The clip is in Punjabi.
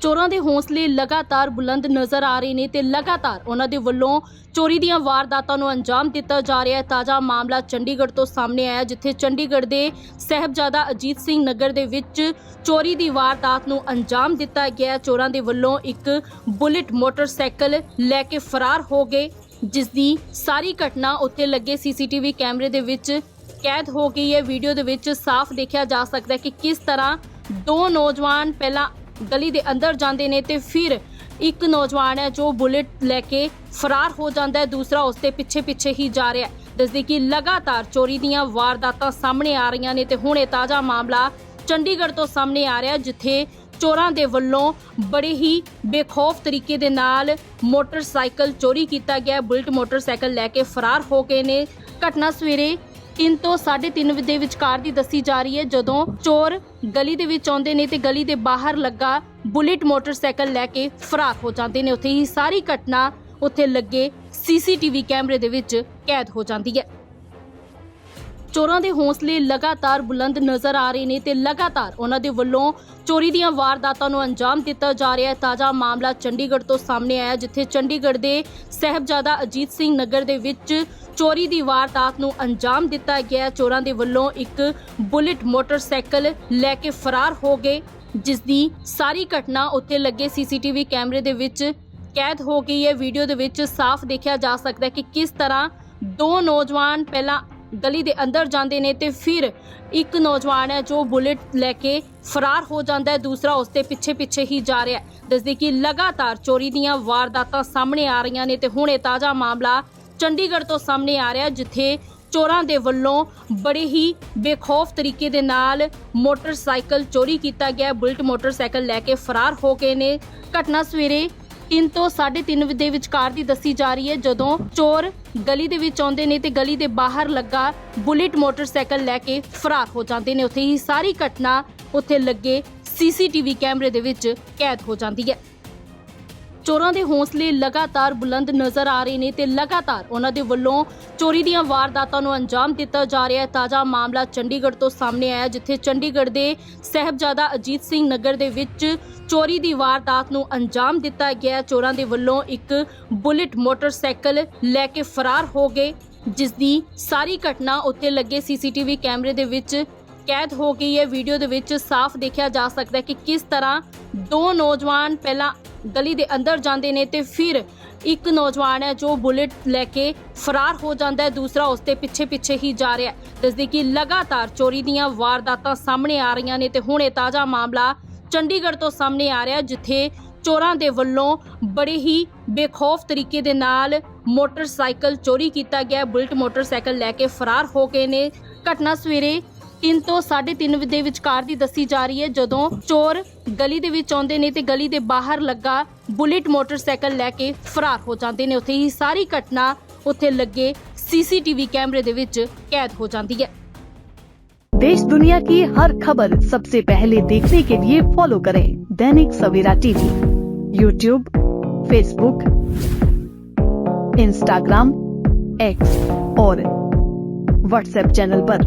ਚੋਰਾਂ ਦੇ ਹੌਸਲੇ ਲਗਾਤਾਰ ਬੁਲੰਦ ਨਜ਼ਰ ਆ ਰਹੇ ਨੇ ਤੇ ਲਗਾਤਾਰ ਉਹਨਾਂ ਦੇ ਵੱਲੋਂ ਚੋਰੀ ਦੀਆਂ ਵਾਰਦਾਤਾਂ ਨੂੰ ਅੰਜਾਮ ਦਿੱਤਾ ਜਾ ਰਿਹਾ ਹੈ। ਤਾਜ਼ਾ ਮਾਮਲਾ ਚੰਡੀਗੜ੍ਹ ਤੋਂ ਸਾਹਮਣੇ ਆਇਆ ਜਿੱਥੇ ਚੰਡੀਗੜ੍ਹ ਦੇ ਸਹਿਬਜ਼ਾਦਾ ਅਜੀਤ ਸਿੰਘ ਨਗਰ ਦੇ ਵਿੱਚ ਚੋਰੀ ਦੀ ਵਾਰਦਾਤ ਨੂੰ ਅੰਜਾਮ ਦਿੱਤਾ ਗਿਆ ਚੋਰਾਂ ਦੇ ਵੱਲੋਂ ਇੱਕ ਬੁਲਟ ਮੋਟਰਸਾਈਕਲ ਲੈ ਕੇ ਫਰਾਰ ਹੋ ਗਏ, ਜਿਸ ਦੀ ਸਾਰੀ ਘਟਨਾ ਉੱਥੇ ਲੱਗੇ ਸੀਸੀਟੀਵੀ ਕੈਮਰੇ ਦੇ ਵਿੱਚ ਕੈਦ ਹੋ ਗਈ ਹੈ। ਵੀਡੀਓ ਦੇ ਵਿੱਚ ਸਾਫ਼ ਦੇਖਿਆ ਜਾ ਸਕਦਾ ਹੈ ਕਿ ਕਿਸ ਤਰ੍ਹਾਂ ਦੋ ਨੌਜਵਾਨ ਪਹਿਲਾਂ ਗਲੀ ਦੇ ਅੰਦਰ ਜਾਂਦੇ ਨੇ ਤੇ ਫਿਰ ਇੱਕ ਨੌਜਵਾਨ ਹੈ ਜੋ ਬੁਲਟ ਲੈ ਕੇ ਫਰਾਰ ਹੋ ਜਾਂਦਾ ਹੈ ਦੂਸਰਾ ਉਸ ਦੇ ਪਿੱਛੇ ਪਿੱਛੇ ਹੀ ਜਾ ਰਿਹਾ ਹੈ ਦੱਸਦੇ ਕਿ ਲਗਾਤਾਰ ਚੋਰੀ ਦੀਆਂ ਵਾਰਦਾਤਾਂ ਸਾਹਮਣੇ ਆ ਰਹੀਆਂ ਨੇ ਤੇ ਹੁਣ ਇਹ ਤਾਜ਼ਾ ਮਾਮਲਾ ਚੰਡੀਗੜ੍ਹ ਤੋਂ ਸਾਹਮਣੇ ਆ ਰਿਹਾ ਹੈ, ਜਿੱਥੇ ਚੋਰਾਂ ਦੇ ਵੱਲੋਂ ਬੜੇ ਹੀ ਬੇਖੌਫ ਤਰੀਕੇ ਦੇ ਨਾਲ ਮੋਟਰਸਾਈਕਲ ਚੋਰੀ ਕੀਤਾ ਗਿਆ ਹੈ। ਬੁਲਟ ਮੋਟਰਸਾਈਕਲ ਲੈ ਕੇ ਫਰਾਰ ਹੋ ਗਏ ਨੇ ਘਟਨਾ ਸਵੇਰੇ 3 ਤੋਂ 3:30 ਦੇ ਵਿਚਕਾਰ ਦੀ ਦੱਸੀ ਜਾ ਰਹੀ ਹੈ, ਜਦੋਂ ਚੋਰ ਗਲੀ ਦੇ ਵਿੱਚ ਆਉਂਦੇ ਨੇ ਤੇ ਗਲੀ ਦੇ ਬਾਹਰ ਲੱਗਾ ਬੁਲੇਟ ਮੋਟਰਸਾਈਕਲ ਲੈ ਕੇ ਫਰਾਰ ਹੋ ਜਾਂਦੇ ਨੇ। ਉੱਥੇ ਹੀ ਸਾਰੀ ਘਟਨਾ ਉੱਥੇ ਲੱਗੇ ਸੀਸੀਟੀਵੀ ਕੈਮਰੇ ਦੇ ਵਿੱਚ ਕੈਦ ਹੋ ਜਾਂਦੀ ਹੈ। ਚੋਰਾਂ ਦੇ ਹੌਸਲੇ ਲਗਾਤਾਰ ਬੁਲੰਦ ਨਜ਼ਰ ਆ ਰਹੇ ਨੇ ਤੇ ਲਗਾਤਾਰ ਉਹਨਾਂ ਦੇ ਵੱਲੋਂ ਚੋਰੀ ਦੀਆਂ ਵਾਰਦਾਤਾਂ ਨੂੰ ਅੰਜਾਮ ਦਿੱਤਾ ਜਾ ਰਿਹਾ ਹੈ। ਤਾਜ਼ਾ ਮਾਮਲਾ ਚੰਡੀਗੜ੍ਹ ਤੋਂ ਸਾਹਮਣੇ ਆਇਆ ਜਿੱਥੇ ਚੰਡੀਗੜ੍ਹ ਦੇ ਸਹਿਬਜ਼ਾਦਾ ਅਜੀਤ ਸਿੰਘ ਨਗਰ ਦੇ ਵਿੱਚ ਚੋਰੀ ਦੀ ਵਾਰਦਾਤ ਨੂੰ ਅੰਜਾਮ ਦਿੱਤਾ ਗਿਆ ਚੋਰਾਂ ਦੇ ਵੱਲੋਂ ਇੱਕ ਬੁਲਟ ਮੋਟਰਸਾਈਕਲ ਲੈ ਕੇ ਫਰਾਰ ਹੋ ਗਏ ਜਿਸ ਦੀ ਸਾਰੀ ਘਟਨਾ ਉੱਥੇ ਲੱਗੇ ਸੀਸੀਟੀਵੀ ਕੈਮਰੇ ਦੇ ਵਿੱਚ ਕੈਦ ਹੋ ਗਈ ਹੈ। ਵੀਡੀਓ ਦੇ ਵਿੱਚ ਸਾਫ਼ ਦੇਖਿਆ ਜਾ ਸਕਦਾ ਹੈ ਕਿ ਕਿਸ ਤਰ੍ਹਾਂ ਦੋ ਨੌਜਵਾਨ ਪਹਿਲਾਂ ਗਲੀ ਦੇ ਅੰਦਰ ਜਾਂਦੇ ਨੇ ਤੇ ਫਿਰ ਇੱਕ ਨੌਜਵਾਨ ਹੈ ਜੋ ਬੁਲਟ ਲੈ ਕੇ ਫਰਾਰ ਹੋ ਜਾਂਦਾ ਹੈ ਦੂਸਰਾ ਉਸ ਦੇ ਪਿੱਛੇ ਪਿੱਛੇ ਹੀ ਜਾ ਰਿਹਾ ਹੈ ਦੱਸਦੇ ਕਿ ਲਗਾਤਾਰ ਚੋਰੀ ਦੀਆਂ ਵਾਰਦਾਤਾਂ ਸਾਹਮਣੇ ਆ ਰਹੀਆਂ ਨੇ ਤੇ ਹੁਣ ਇਹ ਤਾਜ਼ਾ ਮਾਮਲਾ ਚੰਡੀਗੜ੍ਹ ਤੋਂ ਸਾਹਮਣੇ ਆ ਰਿਹਾ ਹੈ, ਜਿੱਥੇ ਚੋਰਾਂ ਦੇ ਵੱਲੋਂ ਬੜੇ ਹੀ ਬੇਖੌਫ ਤਰੀਕੇ ਦੇ ਨਾਲ ਮੋਟਰਸਾਈਕਲ ਚੋਰੀ ਕੀਤਾ ਗਿਆ ਹੈ। ਬੁਲਟ ਮੋਟਰਸਾਈਕਲ ਲੈ ਕੇ ਫਰਾਰ ਹੋ ਗਏ ਨੇ ਘਟਨਾ ਸਵੇਰੇ 3 ਤੋਂ 3:30 ਦੇ ਵਿਚਕਾਰ ਦੀ ਦੱਸੀ ਜਾ ਰਹੀ ਹੈ, ਜਦੋਂ ਚੋਰ ਗਲੀ ਦੇ ਵਿੱਚ ਆਉਂਦੇ ਨੇ ਤੇ ਗਲੀ ਦੇ ਬਾਹਰ ਲੱਗਾ ਬੁਲੇਟ ਮੋਟਰਸਾਈਕਲ ਲੈ ਕੇ ਫਰਾਰ ਹੋ ਜਾਂਦੇ ਨੇ। ਉੱਥੇ ਹੀ ਸਾਰੀ ਘਟਨਾ ਉੱਥੇ ਲੱਗੇ ਸੀਸੀਟੀਵੀ ਕੈਮਰੇ ਦੇ ਵਿੱਚ ਕੈਦ ਹੋ ਜਾਂਦੀ ਹੈ। ਚੋਰਾਂ ਦੇ ਹੌਸਲੇ ਲਗਾਤਾਰ ਬੁਲੰਦ ਨਜ਼ਰ ਆ ਰਹੇ ਨੇ ਤੇ ਲਗਾਤਾਰ ਉਹਨਾਂ ਦੇ ਵੱਲੋਂ ਚੋਰੀ ਦੀਆਂ ਵਾਰਦਾਤਾਂ ਨੂੰ ਅੰਜਾਮ ਦਿੱਤਾ ਜਾ ਰਿਹਾ ਹੈ। ਤਾਜ਼ਾ ਮਾਮਲਾ ਚੰਡੀਗੜ੍ਹ ਤੋਂ ਸਾਹਮਣੇ ਆਇਆ ਜਿੱਥੇ ਚੰਡੀਗੜ੍ਹ ਦੇ ਸਹਿਬਜ਼ਾਦਾ ਅਜੀਤ ਸਿੰਘ ਨਗਰ ਦੇ ਵਿੱਚ ਚੋਰੀ ਦੀ ਵਾਰਦਾਤ ਨੂੰ ਅੰਜਾਮ ਦਿੱਤਾ ਗਿਆ ਚੋਰਾਂ ਦੇ ਵੱਲੋਂ ਇੱਕ ਬੁਲਟ ਮੋਟਰਸਾਈਕਲ ਲੈ ਕੇ ਫਰਾਰ ਹੋ ਗਏ, ਜਿਸ ਦੀ ਸਾਰੀ ਘਟਨਾ ਉੱਤੇ ਲੱਗੇ ਸੀਸੀਟੀਵੀ ਕੈਮਰੇ ਦੇ ਵਿੱਚ ਕੈਦ ਹੋ ਗਈ ਹੈ। ਵੀਡੀਓ ਦੇ ਵਿੱਚ ਸਾਫ਼ ਦੇਖਿਆ ਜਾ ਸਕਦਾ ਹੈ ਕਿ ਕਿਸ ਤਰ੍ਹਾਂ ਦੋ ਨੌਜਵਾਨ ਪਹਿਲਾਂ ਗਲੀ ਦੇ ਅੰਦਰ ਜਾਂਦੇ ਨੇ ਤੇ ਫਿਰ ਇੱਕ ਨੌਜਵਾਨ ਹੈ ਜੋ ਬੁਲਟ ਲੈ ਕੇ ਫਰਾਰ ਹੋ ਜਾਂਦਾ ਹੈ ਦੂਸਰਾ ਉਸ ਦੇ ਪਿੱਛੇ ਪਿੱਛੇ ਹੀ ਜਾ ਰਿਹਾ ਹੈ ਦੱਸਦੇ ਕਿ ਲਗਾਤਾਰ ਚੋਰੀ ਦੀਆਂ ਵਾਰਦਾਤਾਂ ਸਾਹਮਣੇ ਆ ਰਹੀਆਂ ਨੇ ਤੇ ਹੁਣ ਇਹ ਤਾਜ਼ਾ ਮਾਮਲਾ ਚੰਡੀਗੜ੍ਹ ਤੋਂ ਸਾਹਮਣੇ ਆ ਰਿਹਾ ਹੈ, ਜਿੱਥੇ ਚੋਰਾਂ ਦੇ ਵੱਲੋਂ ਬੜੇ ਹੀ ਬੇਖੌਫ ਤਰੀਕੇ ਦੇ ਨਾਲ ਮੋਟਰਸਾਈਕਲ ਚੋਰੀ ਕੀਤਾ ਗਿਆ ਹੈ। ਬੁਲਟ ਮੋਟਰਸਾਈਕਲ ਲੈ ਕੇ ਫਰਾਰ ਹੋ ਗਏ ਨੇ ਘਟਨਾ ਸਵੇਰੇ 3 ਤੋਂ 3:30 ਦੇ ਵਿਚਕਾਰ ਦੀ ਦੱਸੀ ਜਾ ਰਹੀ ਹੈ ਜਦੋਂ ਚੋਰ ਗਲੀ ਦੇ ਵਿੱਚ ਆਉਂਦੇ ਨੇ ਤੇ ਗਲੀ ਦੇ ਬਾਹਰ ਲੱਗਾ ਬੁਲਟ ਮੋਟਰਸਾਈਕਲ ਲੈ ਕੇ ਫਰਾਰ ਹੋ ਜਾਂਦੇ ਨੇ ਉੱਥੇ ਹੀ ਸਾਰੀ ਘਟਨਾ ਉੱਥੇ ਲੱਗੇ ਸੀਸੀਟੀਵੀ ਕੈਮਰੇ ਦੇ ਵਿੱਚ ਕੈਦ ਹੋ ਜਾਂਦੀ ਹੈ देश दुनिया की हर खबर सबसे पहले देखने के लिए फॉलो करें Dainik Savera TV YouTube Facebook Instagram X और व्हाट्सएप चैनल पर।